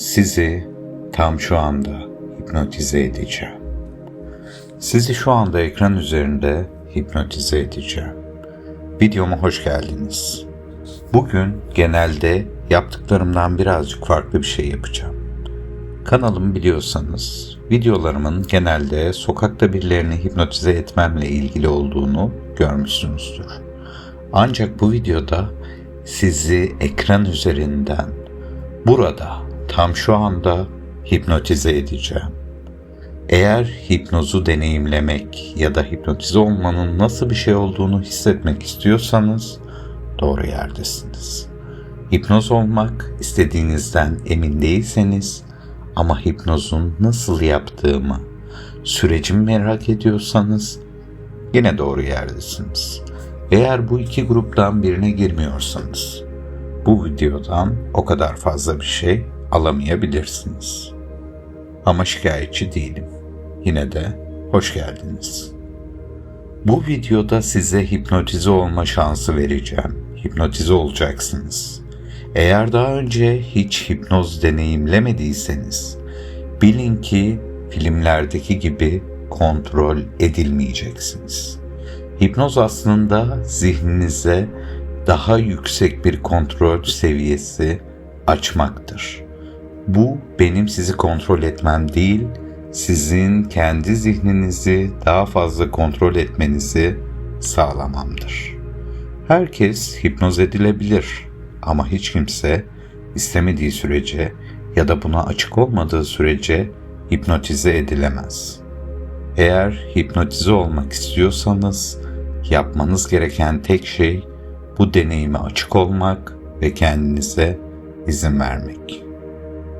Sizi tam şu anda hipnotize edeceğim. Sizi şu anda ekran üzerinde hipnotize edeceğim. Videoma hoş geldiniz. Bugün genelde yaptıklarımdan birazcık farklı bir şey yapacağım. Kanalımı biliyorsanız videolarımın genelde sokakta birilerini hipnotize etmemle ilgili olduğunu görmüşsünüzdür. Ancak bu videoda sizi ekran üzerinden burada tam şu anda hipnotize edeceğim. Eğer hipnozu deneyimlemek ya da hipnotize olmanın nasıl bir şey olduğunu hissetmek istiyorsanız doğru yerdesiniz. Hipnoz olmak istediğinizden emin değilseniz ama hipnozun nasıl yaptığımı, sürecimi merak ediyorsanız yine doğru yerdesiniz. Eğer bu iki gruptan birine girmiyorsanız bu videodan o kadar fazla bir şey alamayabilirsiniz. Ama şikayetçi değilim. Yine de hoş geldiniz. Bu videoda size hipnotize olma şansı vereceğim. Hipnotize olacaksınız. Eğer daha önce hiç hipnoz deneyimlemediyseniz bilin ki filmlerdeki gibi kontrol edilmeyeceksiniz. Hipnoz aslında zihninize daha yüksek bir kontrol seviyesi açmaktır. Bu benim sizi kontrol etmem değil, sizin kendi zihninizi daha fazla kontrol etmenizi sağlamamdır. Herkes hipnoz edilebilir ama hiç kimse istemediği sürece ya da buna açık olmadığı sürece hipnotize edilemez. Eğer hipnotize olmak istiyorsanız yapmanız gereken tek şey bu deneyime açık olmak ve kendinize izin vermek.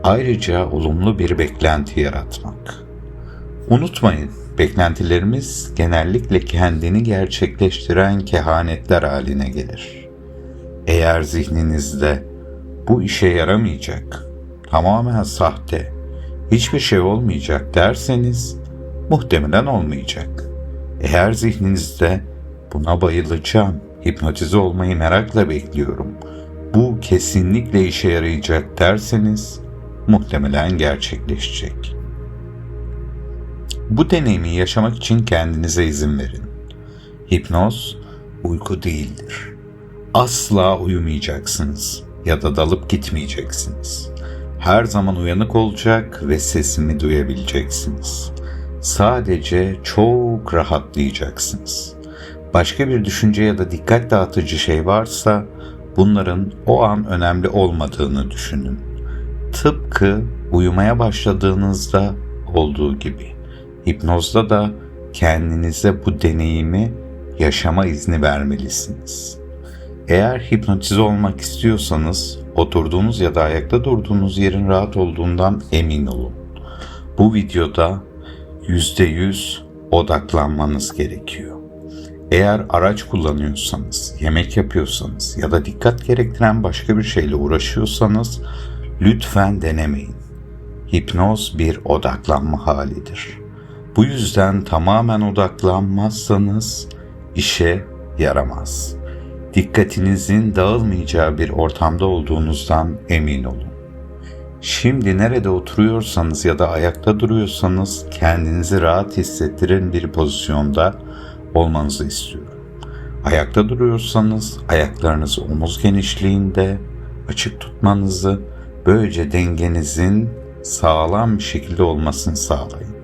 Ayrıca olumlu bir beklenti yaratmak. Unutmayın, beklentilerimiz genellikle kendini gerçekleştiren kehanetler haline gelir. Eğer zihninizde bu işe yaramayacak, tamamen sahte, hiçbir şey olmayacak derseniz muhtemelen olmayacak. Eğer zihninizde buna bayılacağım, hipnotize olmayı merakla bekliyorum, bu kesinlikle işe yarayacak derseniz muhtemelen gerçekleşecek. Bu deneyimi yaşamak için kendinize izin verin. Hipnoz uyku değildir. Asla uyumayacaksınız ya da dalıp gitmeyeceksiniz. Her zaman uyanık olacak ve sesimi duyabileceksiniz. Sadece çok rahatlayacaksınız. Başka bir düşünce ya da dikkat dağıtıcı şey varsa bunların o an önemli olmadığını düşünün. Tıpkı uyumaya başladığınızda olduğu gibi. Hipnozda da kendinize bu deneyimi yaşama izni vermelisiniz. Eğer hipnotize olmak istiyorsanız oturduğunuz ya da ayakta durduğunuz yerin rahat olduğundan emin olun. Bu videoda %100 odaklanmanız gerekiyor. Eğer araç kullanıyorsanız, yemek yapıyorsanız ya da dikkat gerektiren başka bir şeyle uğraşıyorsanız lütfen denemeyin. Hipnoz bir odaklanma halidir. Bu yüzden tamamen odaklanmazsanız işe yaramaz. Dikkatinizin dağılmayacağı bir ortamda olduğunuzdan emin olun. Şimdi nerede oturuyorsanız ya da ayakta duruyorsanız kendinizi rahat hissettiren bir pozisyonda olmanızı istiyorum. Ayakta duruyorsanız ayaklarınızı omuz genişliğinde açık tutmanızı, böylece dengenizin sağlam bir şekilde olmasını sağlayın.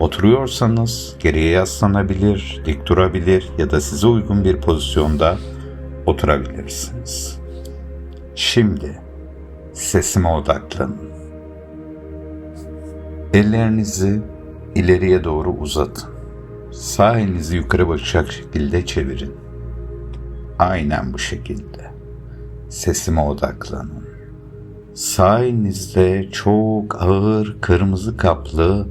Oturuyorsanız geriye yaslanabilir, dik durabilir ya da size uygun bir pozisyonda oturabilirsiniz. Şimdi sesime odaklanın. Ellerinizi ileriye doğru uzatın. Sağ elinizi yukarı bakacak şekilde çevirin. Aynen bu şekilde. Sesime odaklanın. Sağ elinizde çok ağır kırmızı kaplı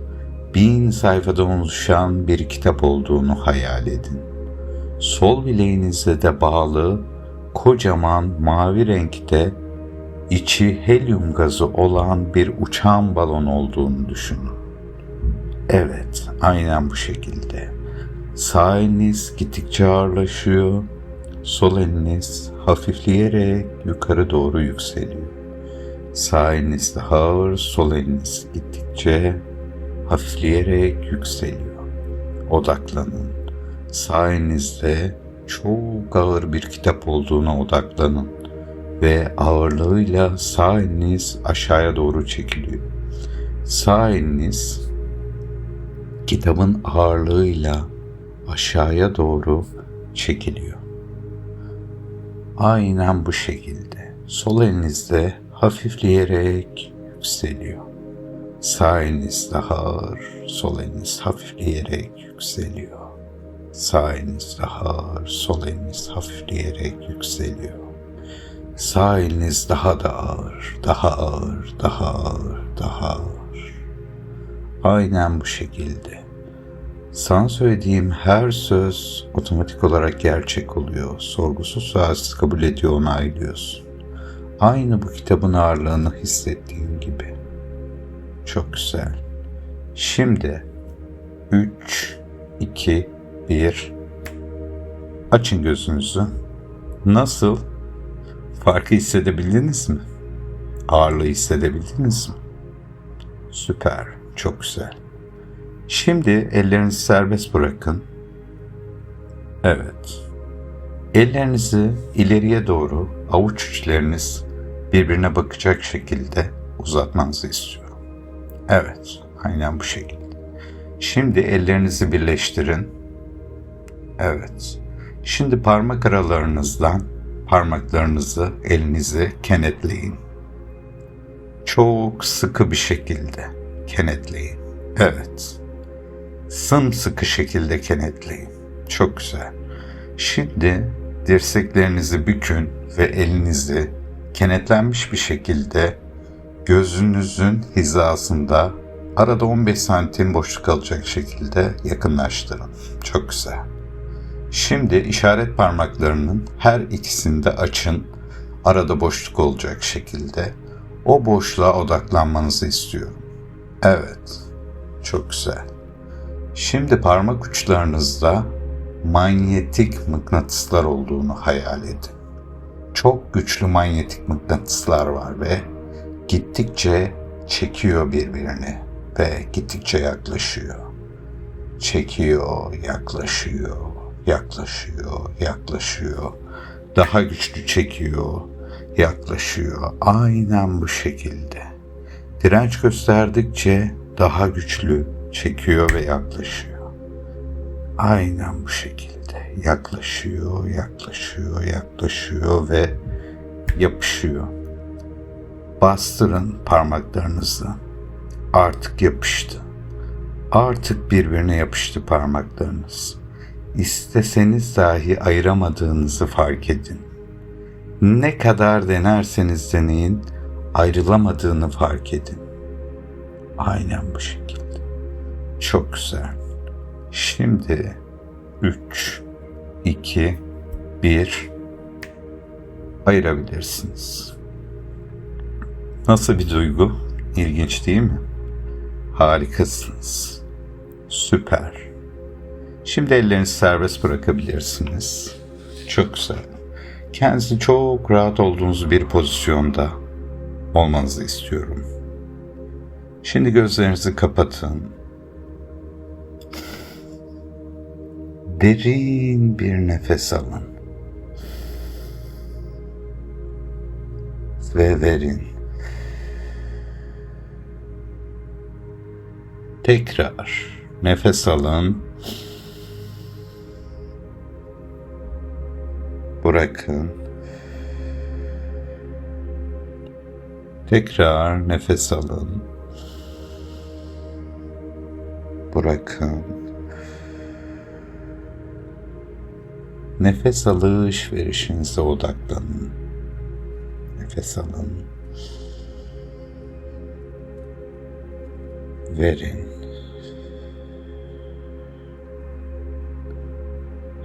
bin sayfadan oluşan bir kitap olduğunu hayal edin. Sol bileğinizde de bağlı kocaman mavi renkte içi helyum gazı olan bir uçan balon olduğunu düşünün. Evet, aynen bu şekilde. Sağ eliniz gittikçe ağırlaşıyor, sol eliniz hafifleyerek yukarı doğru yükseliyor. Sağ eliniz daha ağır, sol eliniz gittikçe hafifleyerek yükseliyor. Odaklanın. Sağ elinizde çok ağır bir kitap olduğuna odaklanın ve ağırlığıyla sağ eliniz aşağıya doğru çekiliyor. Sağ eliniz kitabın ağırlığıyla aşağıya doğru çekiliyor. Aynen bu şekilde. Sol elinizde hafifleyerek yükseliyor. Sağ eliniz daha ağır, sol eliniz hafifleyerek yükseliyor. Sağ eliniz daha ağır, sol eliniz hafifleyerek yükseliyor. Sağ eliniz daha da ağır, daha ağır, daha ağır, daha ağır. Aynen bu şekilde. Sana söylediğim her söz otomatik olarak gerçek oluyor. Sorgusuz sualsiz kabul ediyor, onaylıyorsun. Aynı bu kitabın ağırlığını hissettiğin gibi. Çok güzel. Şimdi 3, 2, 1. Açın gözünüzü. Nasıl? Farkı hissedebildiniz mi? Ağırlığı hissedebildiniz mi? Süper. Çok güzel. Şimdi ellerinizi serbest bırakın. Evet. Ellerinizi ileriye doğru avuç içleriniz birbirine bakacak şekilde uzatmanızı istiyorum. Evet, aynen bu şekilde. Şimdi ellerinizi birleştirin. Evet. Şimdi parmak aralarınızdan parmaklarınızı, elinizi kenetleyin. Çok sıkı bir şekilde kenetleyin. Evet. Sımsıkı şekilde kenetleyin. Çok güzel. Şimdi dirseklerinizi bükün ve elinizi kenetlenmiş bir şekilde gözünüzün hizasında arada 15 santim boşluk kalacak şekilde yakınlaştırın. Çok güzel. Şimdi işaret parmaklarının her ikisini de açın. Arada boşluk olacak şekilde o boşluğa odaklanmanızı istiyorum. Evet. Çok güzel. Şimdi parmak uçlarınızda manyetik mıknatıslar olduğunu hayal edin. Çok güçlü manyetik mıknatıslar var ve gittikçe çekiyor birbirini ve gittikçe yaklaşıyor. Çekiyor, yaklaşıyor, yaklaşıyor, yaklaşıyor. Daha güçlü çekiyor, yaklaşıyor. Aynen bu şekilde. Direnç gösterdikçe daha güçlü çekiyor ve yaklaşıyor. Aynen bu şekilde yaklaşıyor, yaklaşıyor, yaklaşıyor ve yapışıyor. Bastırın parmaklarınızı. Artık yapıştı. Artık birbirine yapıştı parmaklarınız. İsteseniz dahi ayıramadığınızı fark edin. Ne kadar denerseniz deneyin, ayrılamadığını fark edin. Aynen bu şekilde. Çok güzel. Şimdi 3, 2, 1 ayırabilirsiniz. Nasıl bir duygu? İlginç değil mi? Harikasınız. Süper. Şimdi ellerinizi serbest bırakabilirsiniz. Çok güzel. Kendinizi çok rahat olduğunuz bir pozisyonda olmanızı istiyorum. Şimdi gözlerinizi kapatın Derin bir nefes alın. Ve verin. Tekrar nefes alın. Bırakın. Tekrar nefes alın. Bırakın. Nefes alış verişinize odaklanın. Nefes alın. Verin.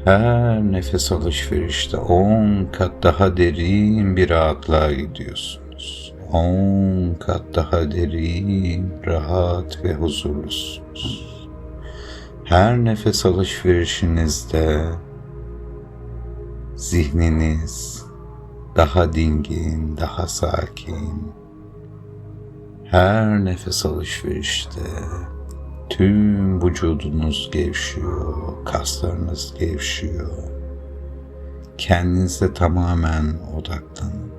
Her nefes alışverişte on kat daha derin bir rahatlığa gidiyorsunuz. On kat daha derin, rahat ve huzurlusunuz. Her nefes alışverişinizde zihniniz daha dingin, daha sakin, Her nefes alışverişte tüm vücudunuz gevşiyor, kaslarınız gevşiyor. Kendinize tamamen odaklanın.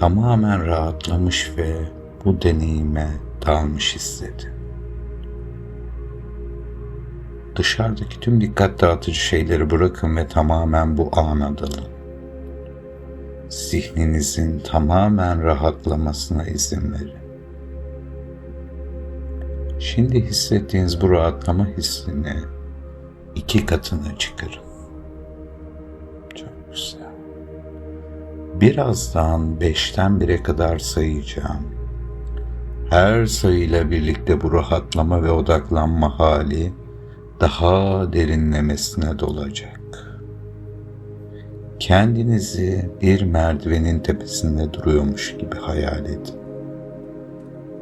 Tamamen rahatlamış ve bu deneyime dalmış hissedin. Dışarıdaki tüm dikkat dağıtıcı şeyleri bırakın ve tamamen bu ana dalın. Zihninizin tamamen rahatlamasına izin verin. Şimdi hissettiğiniz bu rahatlama hissini iki katına çıkarın. Çok güzel. Birazdan beşten bire kadar sayacağım. Her sayıyla birlikte bu rahatlama ve odaklanma hali daha derinlemesine dolacak. Kendinizi bir merdivenin tepesinde duruyormuş gibi hayal edin.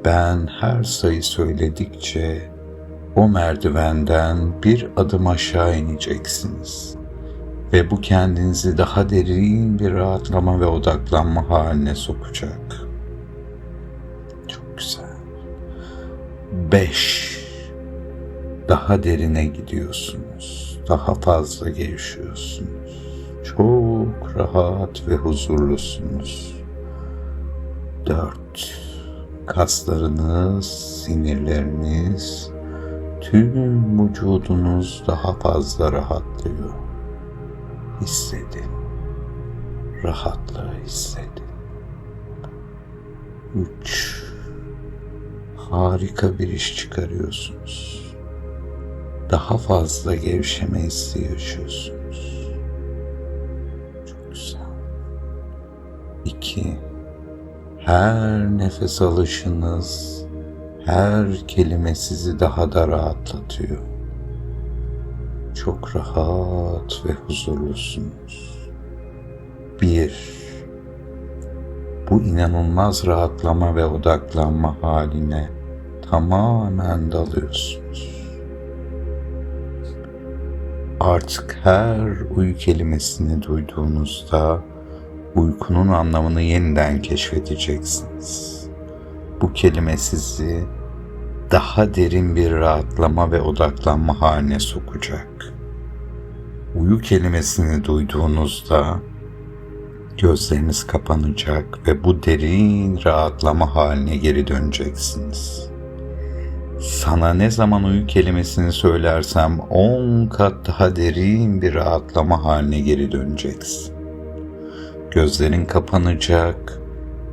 Ben her sayı söyledikçe o merdivenden bir adım aşağı ineceksiniz. Ve bu kendinizi daha derin bir rahatlama ve odaklanma haline sokacak. Çok güzel. Beş. Daha derine gidiyorsunuz. Daha fazla gevşiyorsunuz. Çok rahat ve huzurlusunuz. Dört kaslarınız, sinirleriniz, tüm vücudunuz daha fazla rahatlıyor. Hissedin. Rahatlığı hissedin. Üç. Harika bir iş çıkarıyorsunuz. Daha fazla gevşeme hissi yaşıyorsunuz. Çok güzel. İki her nefes alışınız, her kelime sizi daha da rahatlatıyor. Çok rahat ve huzurlusunuz. Bir, bu inanılmaz rahatlama ve odaklanma haline tamamen dalıyorsunuz. Artık her uyu kelimesini duyduğunuzda uykunun anlamını yeniden keşfedeceksiniz. Bu kelime sizi daha derin bir rahatlama ve odaklanma haline sokacak. Uyu kelimesini duyduğunuzda gözleriniz kapanacak ve bu derin rahatlama haline geri döneceksiniz. Sana ne zaman uyu kelimesini söylersem on kat daha derin bir rahatlama haline geri döneceksin. Gözlerin kapanacak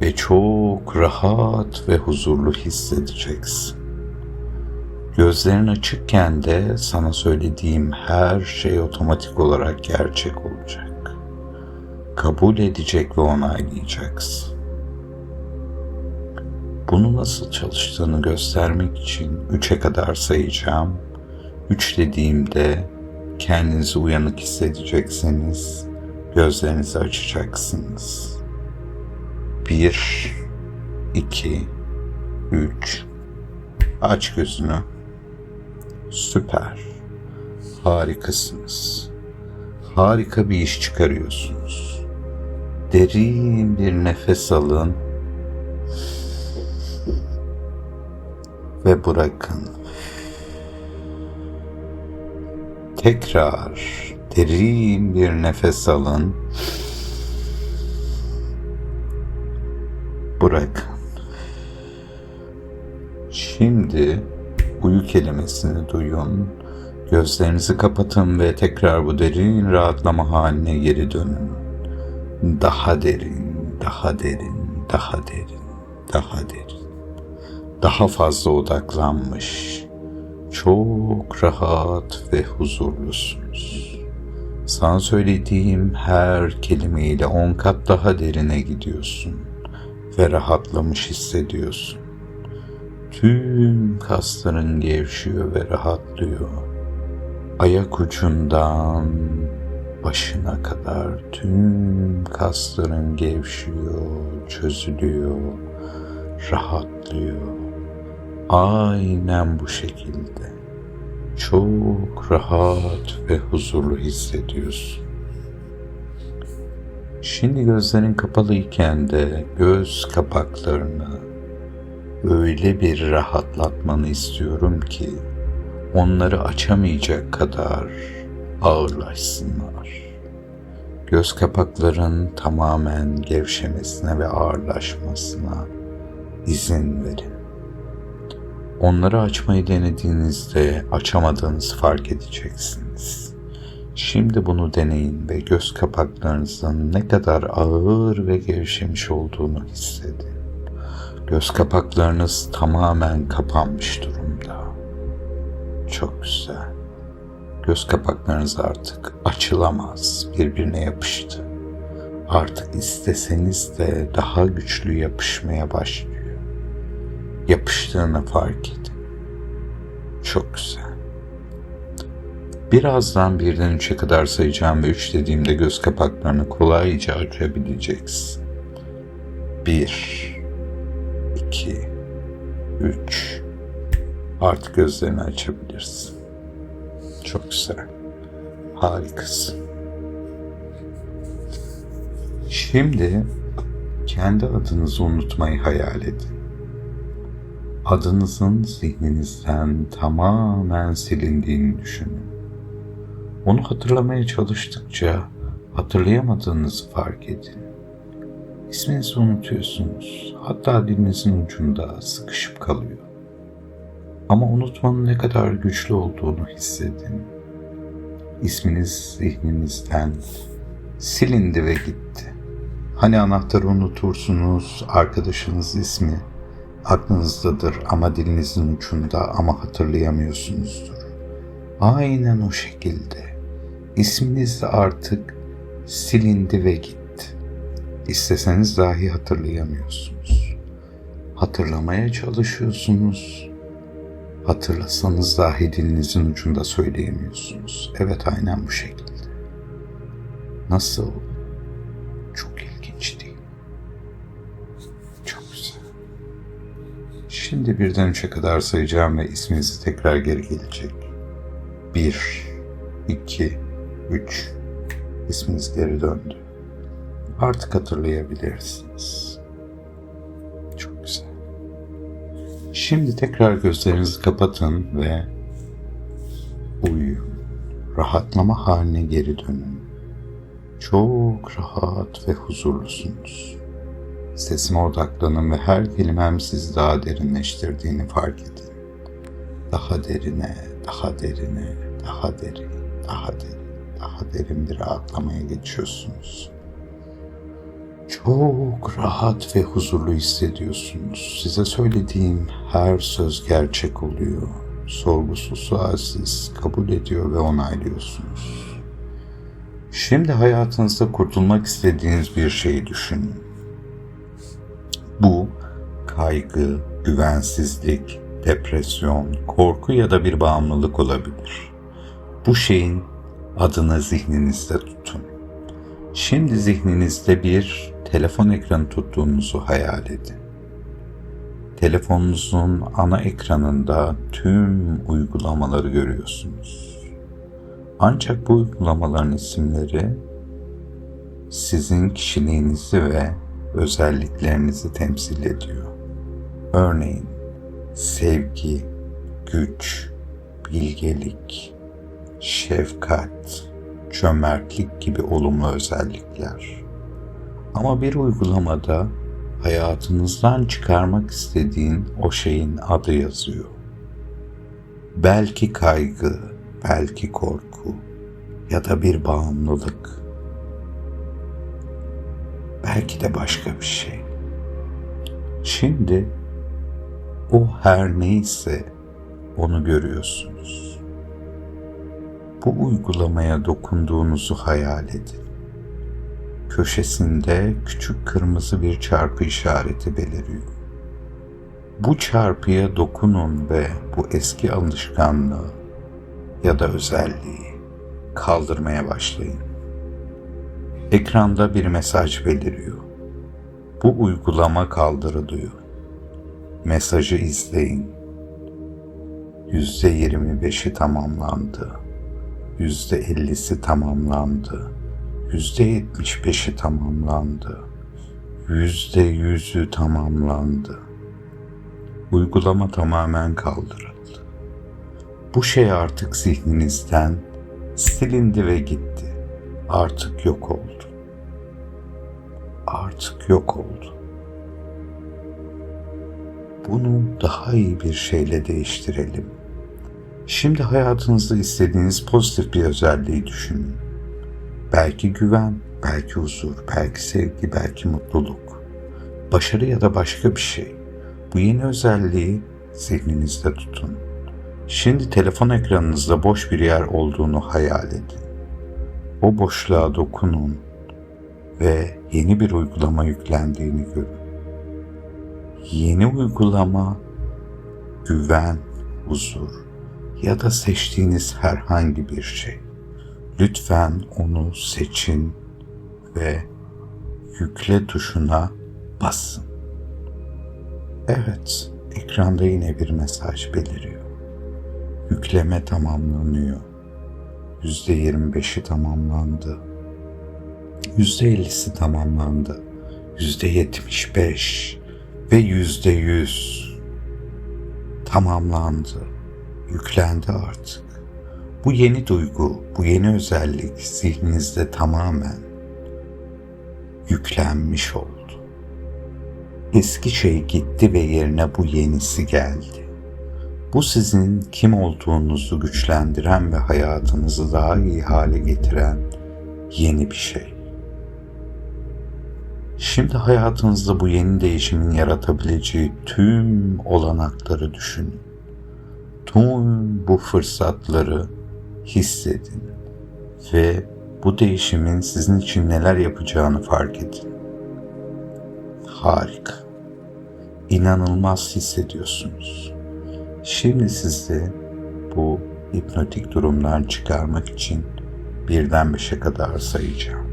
ve çok rahat ve huzurlu hissedeceksin. Gözlerin açıkken de sana söylediğim her şey otomatik olarak gerçek olacak. Kabul edecek ve onaylayacaksın. Bunu nasıl çalıştığını göstermek için üçe kadar sayacağım. Üç dediğimde kendinizi uyanık hissedeceksiniz gözlerinizi açacaksınız. Bir, iki, üç. Aç gözünü. Süper. Harikasınız. Harika bir iş çıkarıyorsunuz. Derin bir nefes alın ve bırakın. Tekrar Derin bir nefes alın. Bırakın. Şimdi uyu kelimesini duyun. Gözlerinizi kapatın ve tekrar bu derin rahatlama haline geri dönün. Daha derin, daha derin, daha derin, daha derin. Daha fazla odaklanmış. Çok rahat ve huzurlusunuz. Sana söylediğim her kelimeyle on kat daha derine gidiyorsun ve rahatlamış hissediyorsun. Tüm kasların gevşiyor ve rahatlıyor. Ayak ucundan başına kadar tüm kasların gevşiyor, çözülüyor, rahatlıyor. Aynen bu şekilde çok rahat ve huzurlu hissediyorsun. Şimdi gözlerin kapalı iken de göz kapaklarını öyle bir rahatlatmanı istiyorum ki onları açamayacak kadar ağırlaşsınlar. Göz kapakların tamamen gevşemesine ve ağırlaşmasına izin verin. Onları açmayı denediğinizde açamadığınızı fark edeceksiniz. Şimdi bunu deneyin ve göz kapaklarınızın ne kadar ağır ve gevşemiş olduğunu hissedin. Göz kapaklarınız tamamen kapanmış durumda. Çok güzel. Göz kapaklarınız artık açılamaz, birbirine yapıştı. Artık isteseniz de daha güçlü yapışmaya başlıyor. Yapıştığını fark edin. Çok güzel. Birazdan birden üçe kadar sayacağım ve üç dediğimde göz kapaklarını kolayca açabileceksin. Bir, iki, üç. Artık gözlerini açabilirsin. Çok güzel. Harikasın. Şimdi kendi adınızı unutmayı hayal edin. Adınızın zihninizden tamamen silindiğini düşünün. Onu hatırlamaya çalıştıkça hatırlayamadığınızı fark edin. İsminizi unutuyorsunuz. Hatta dilinizin ucunda sıkışıp kalıyor. Ama unutmanın ne kadar güçlü olduğunu hissedin. İsminiz zihninizden silindi ve gitti. Hani anahtarı unutursunuz, arkadaşınız ismi aklınızdadır ama dilinizin ucunda ama hatırlayamıyorsunuzdur. Aynen o şekilde. İsminiz de artık silindi ve gitti. İsteseniz dahi hatırlayamıyorsunuz. Hatırlamaya çalışıyorsunuz. Hatırlasanız dahi dilinizin ucunda söyleyemiyorsunuz. Evet aynen bu şekilde. Nasıl? Şimdi birden üçe kadar sayacağım ve isminizi tekrar geri gelecek. Bir, iki, üç. İsminiz geri döndü. Artık hatırlayabilirsiniz. Çok güzel. Şimdi tekrar gözlerinizi kapatın ve uyuyun. Rahatlama haline geri dönün. Çok rahat ve huzurlusunuz. Sesime odaklanın ve her kelimem sizi daha derinleştirdiğini fark edin. Daha derine, daha derine, daha derin, daha derin, daha derin bir rahatlamaya geçiyorsunuz. Çok rahat ve huzurlu hissediyorsunuz. Size söylediğim her söz gerçek oluyor. Sorgusuz sualsiz kabul ediyor ve onaylıyorsunuz. Şimdi hayatınızda kurtulmak istediğiniz bir şeyi düşünün. Kaygı, güvensizlik, depresyon, korku ya da bir bağımlılık olabilir. Bu şeyin adını zihninizde tutun. Şimdi zihninizde bir telefon ekranı tuttuğunuzu hayal edin. Telefonunuzun ana ekranında tüm uygulamaları görüyorsunuz. Ancak bu uygulamaların isimleri sizin kişiliğinizi ve özelliklerinizi temsil ediyor. Örneğin sevgi, güç, bilgelik, şefkat, cömertlik gibi olumlu özellikler. Ama bir uygulamada hayatınızdan çıkarmak istediğin o şeyin adı yazıyor. Belki kaygı, belki korku ya da bir bağımlılık. Belki de başka bir şey. Şimdi o her neyse onu görüyorsunuz. Bu uygulamaya dokunduğunuzu hayal edin. Köşesinde küçük kırmızı bir çarpı işareti beliriyor. Bu çarpıya dokunun ve bu eski alışkanlığı ya da özelliği kaldırmaya başlayın. Ekranda bir mesaj beliriyor. Bu uygulama kaldırılıyor. Mesajı izleyin. Yüzde yirmi beşi tamamlandı. Yüzde ellisi tamamlandı. %75'i tamamlandı. %100'ü tamamlandı. Uygulama tamamen kaldırıldı. Bu şey artık zihninizden silindi ve gitti. Artık yok oldu. Artık yok oldu. Bunu daha iyi bir şeyle değiştirelim. Şimdi hayatınızda istediğiniz pozitif bir özelliği düşünün. Belki güven, belki huzur, belki sevgi, belki mutluluk. Başarı ya da başka bir şey. Bu yeni özelliği zihninizde tutun. Şimdi telefon ekranınızda boş bir yer olduğunu hayal edin. O boşluğa dokunun ve yeni bir uygulama yüklendiğini görün. Yeni uygulama güven, huzur ya da seçtiğiniz herhangi bir şey. Lütfen onu seçin ve yükle tuşuna basın. Evet, ekranda yine bir mesaj beliriyor. Yükleme tamamlanıyor. %25'i tamamlandı. %50'si tamamlandı. %75 ve %100 tamamlandı. Yüklendi artık. Bu yeni duygu, bu yeni özellik zihninizde tamamen yüklenmiş oldu. Eski şey gitti ve yerine bu yenisi geldi. Bu sizin kim olduğunuzu güçlendiren ve hayatınızı daha iyi hale getiren yeni bir şey. Şimdi hayatınızda bu yeni değişimin yaratabileceği tüm olanakları düşünün. Tüm bu fırsatları hissedin ve bu değişimin sizin için neler yapacağını fark edin. Harika. İnanılmaz hissediyorsunuz. Şimdi sizi bu hipnotik durumdan çıkarmak için birden beşe kadar sayacağım.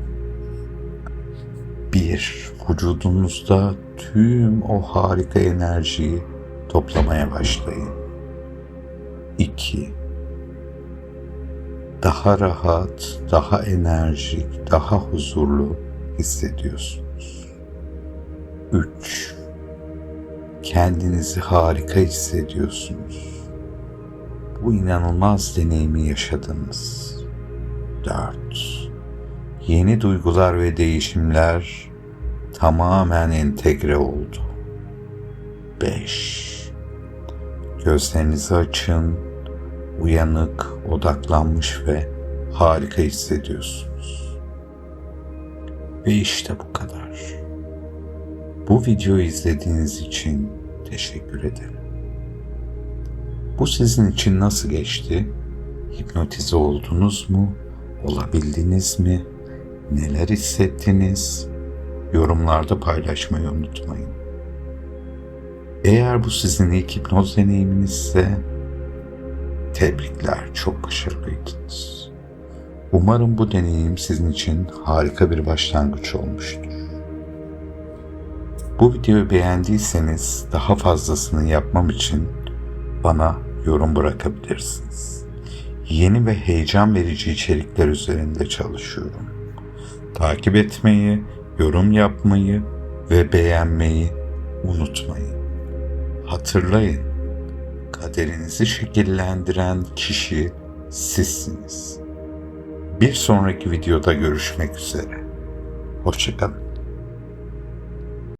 Bir, vücudunuzda tüm o harika enerjiyi toplamaya başlayın. İki, daha rahat, daha enerjik, daha huzurlu hissediyorsunuz. Üç, kendinizi harika hissediyorsunuz. Bu inanılmaz deneyimi yaşadınız. 4. Yeni duygular ve değişimler tamamen entegre oldu. 5. Gözlerinizi açın, uyanık, odaklanmış ve harika hissediyorsunuz. Ve işte bu kadar. Bu videoyu izlediğiniz için teşekkür ederim. Bu sizin için nasıl geçti? Hipnotize oldunuz mu? Olabildiniz mi? Neler hissettiniz? Yorumlarda paylaşmayı unutmayın. Eğer bu sizin ilk hipnoz deneyiminizse tebrikler çok başarılıydınız. Umarım bu deneyim sizin için harika bir başlangıç olmuştur. Bu videoyu beğendiyseniz daha fazlasını yapmam için bana yorum bırakabilirsiniz. Yeni ve heyecan verici içerikler üzerinde çalışıyorum. Takip etmeyi, yorum yapmayı ve beğenmeyi unutmayın. Hatırlayın, kaderinizi şekillendiren kişi sizsiniz. Bir sonraki videoda görüşmek üzere. Hoşçakalın.